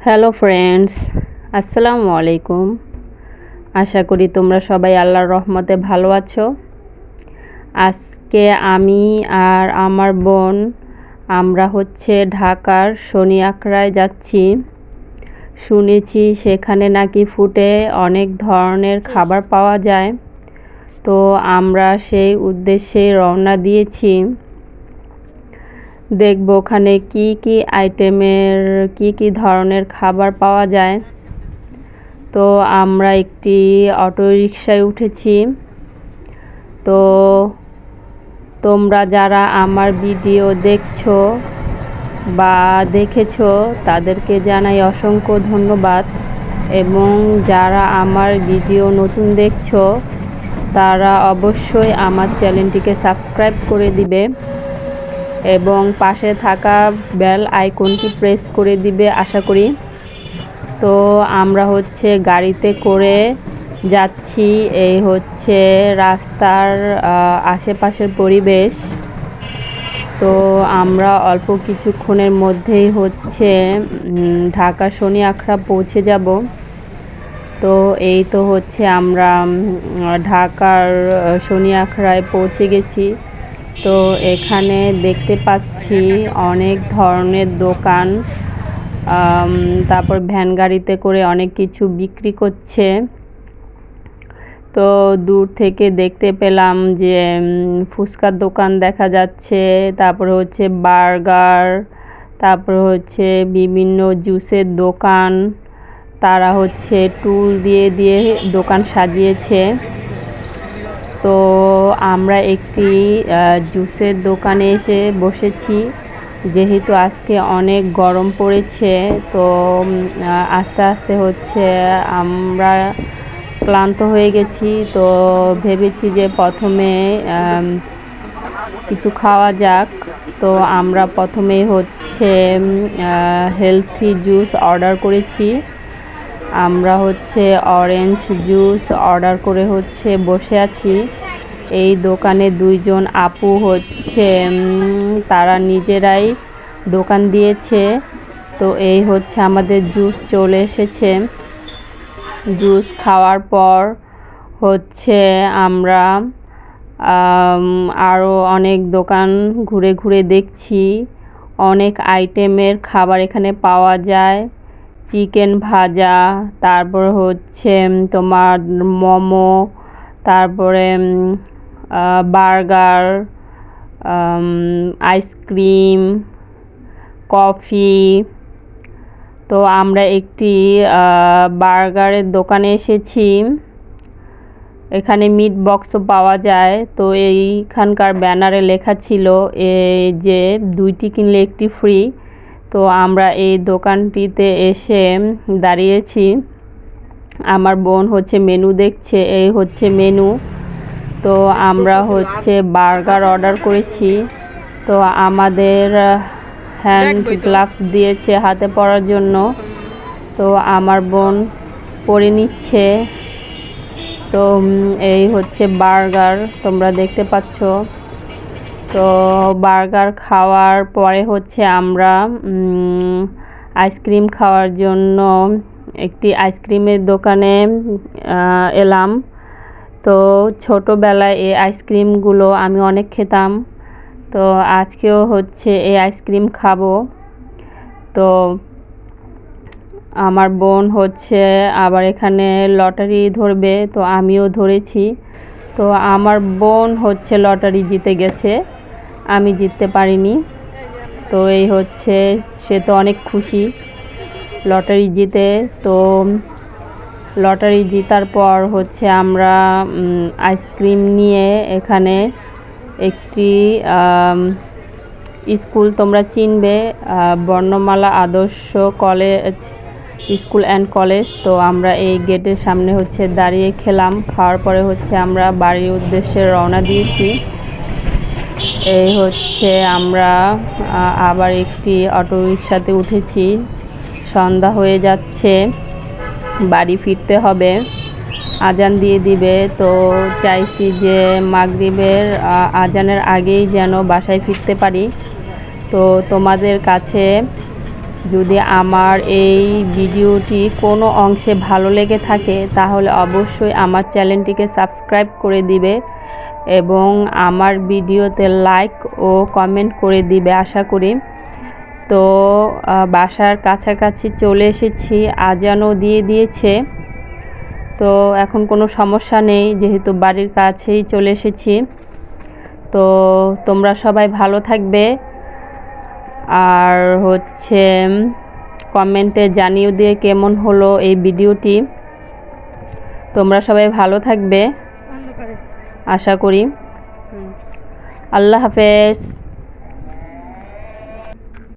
Hello friends আসসালামু আলাইকুম আশা করি তোমরা সবাই আল্লাহর রহমতে ভালো আছো। আজকে আমি আর আমার বোন, আমরা হচ্ছে ঢাকার শনি আখড়ায় যাচ্ছি। শুনেছি সেখানে নাকি ফুটে অনেক ধরনের খাবার পাওয়া যায়। তো আমরা সেই উদ্দেশ্যে রওনা দিয়েছি। দেখব ওখানে কি কি আইটেমের, কি কি ধরনের খাবার পাওয়া যায়। তো আমরা একটি অটো রিক্সায় উঠেছি। তো তোমরা যারা আমার ভিডিও দেখছ বা দেখেছ, তাদেরকে জানাই অসংখ্য ধন্যবাদ। এবং যারা আমার ভিডিও নতুন দেখছ, তারা অবশ্যই আমার চ্যানেলটিকে সাবস্ক্রাইব করে দিবে। এবং পাশে থাকা বেল আইকনটি প্রেস করে দিবে, আশা করি। তো আমরা হচ্ছে গাড়িতে করে যাচ্ছি, এই হচ্ছে রাস্তার আশেপাশের পরিবেশ। তো আমরা অল্প কিছুক্ষণের মধ্যেই হচ্ছে ঢাকা শনি আখড়া পৌঁছে যাব। তো এই তো হচ্ছে আমরা ঢাকার শনি আখড়ায় পৌঁছে গেছি। তো এখানে দেখতে পাচ্ছি অনেক ধরনের দোকান তারপর ভ্যান গাড়িতে করে অনেক কিছু বিক্রি করছে। তো দূর থেকে দেখতে পেলাম যে ফুচকার দোকান দেখা যাচ্ছে, তারপর হচ্ছে বার্গার, তারপর হচ্ছে বিভিন্ন জুসের দোকান, তারা হচ্ছে টুল দিয়ে দিয়ে দোকান সাজিয়েছে। তো আমরা একটি জুসের দোকানে এসে বসেছি। যেহেতু আজকে অনেক গরম পড়েছে, তো আস্তে আস্তে হচ্ছে আমরা ক্লান্ত হয়ে গেছি। তো ভেবেছি যে প্রথমে কিছু খাওয়া যাক। তো আমরা প্রথমে হচ্ছে হেলথি জুস অর্ডার করেছি। আমরা হচ্ছে অরেঞ্জ জুস অর্ডার করে হচ্ছে বসে আছি। এই দোকানে দুইজন আপু হচ্ছে তারা নিজেরাই দোকান দিয়েছে। তো এই হচ্ছে আমাদের জুস চলে এসেছে। জুস খাওয়ার পর হচ্ছে আমরা আরও অনেক দোকান ঘুরে ঘুরে দেখছি। অনেক আইটেমের খাবার এখানে পাওয়া যায়। চিকেন ভাজা, তারপর হচ্ছে তোমার মোমো, তারপরে বার্গার আইসক্রিম, কফি। তো আমরা একটি বার্গারের দোকানে এসেছি। এখানে মিট বক্সও পাওয়া যায়। তো এইখানকার ব্যানারে লেখা ছিল যে দুইটি কিনলে একটি ফ্রি। তো আমরা এই দোকানটিতে এসে দাঁড়িয়েছি। আমার বোন হচ্ছে মেনু দেখছে, এই হচ্ছে মেনু। তো আমরা হচ্ছে বার্গার অর্ডার করেছি। তো আমাদের হ্যান্ড গ্লাভস দিয়েছে হাতে পরার জন্য। তো আমার বোন পরে নিচ্ছে। তো এই হচ্ছে বার্গার, তোমরা দেখতে পাচ্ছ। তো বার্গার খাওয়ার পরে হচ্ছে আমরা আইসক্রিম খাওয়ার জন্য একটি আইসক্রিমের দোকানে এলাম। তো ছোটোবেলায় এই আইসক্রিমগুলো আমি অনেক খেতাম। তো আজকেও হচ্ছে এই আইসক্রিম খাব। তো আমার বোন হচ্ছে আবার এখানে লটারি ধরবে, তো আমিও ধরেছি। তো আমার বোন হচ্ছে লটারি জিতে গেছে। আমি জিততে পারিনি। তো এই হচ্ছে, সে তো অনেক খুশি। লটারি জিতে, তো লটারি জিতার পর হচ্ছে আমরা আইসক্রিম নিয়ে এখানে একটি স্কুল তোমরা চিনবে বর্ণমালা আদর্শ কলেজ, স্কুল অ্যান্ড কলেজ। তো আমরা এই গেটের সামনে হচ্ছে দাঁড়িয়ে খেলাম। খাওয়ার পরে হচ্ছে আমরা বাড়ির উদ্দেশ্যে রওনা দিয়েছি। এই হচ্ছে আমরা আবার একটি অটো রিক্সাতে উঠেছি। সন্ধ্যা হয়ে যাচ্ছে, বাড়ি ফিরতে হবে। আজান দিয়ে দিবে। তো চাইছি যে মাগরিবের আজানের আগেই যেন বাসায় ফিরতে পারি। তো তোমাদের কাছে যদি আমার এই ভিডিওটি কোনো অংশে ভালো লেগে থাকে, তাহলে অবশ্যই আমার চ্যানেলটিকে সাবস্ক্রাইব করে দিবে। এবং আমার ভিডিওতে লাইক ও কমেন্ট করে দিবে, আশা করি। তো বাসার কাছাকাছি চলে এসেছি, আজানও দিয়ে দিয়েছে। তো, এখন কোনো সমস্যা নেই, যেহেতু বাড়ির কাছেই চলে এসেছি। তো, তোমরা সবাই ভালো থাকবে। আর হচ্ছে, কমেন্টে জানিয়ে দিয়ে কেমন হলো এই ভিডিওটি। তোমরা সবাই ভালো থাকবে। আশা করি। আল্লাহ হাফেজ।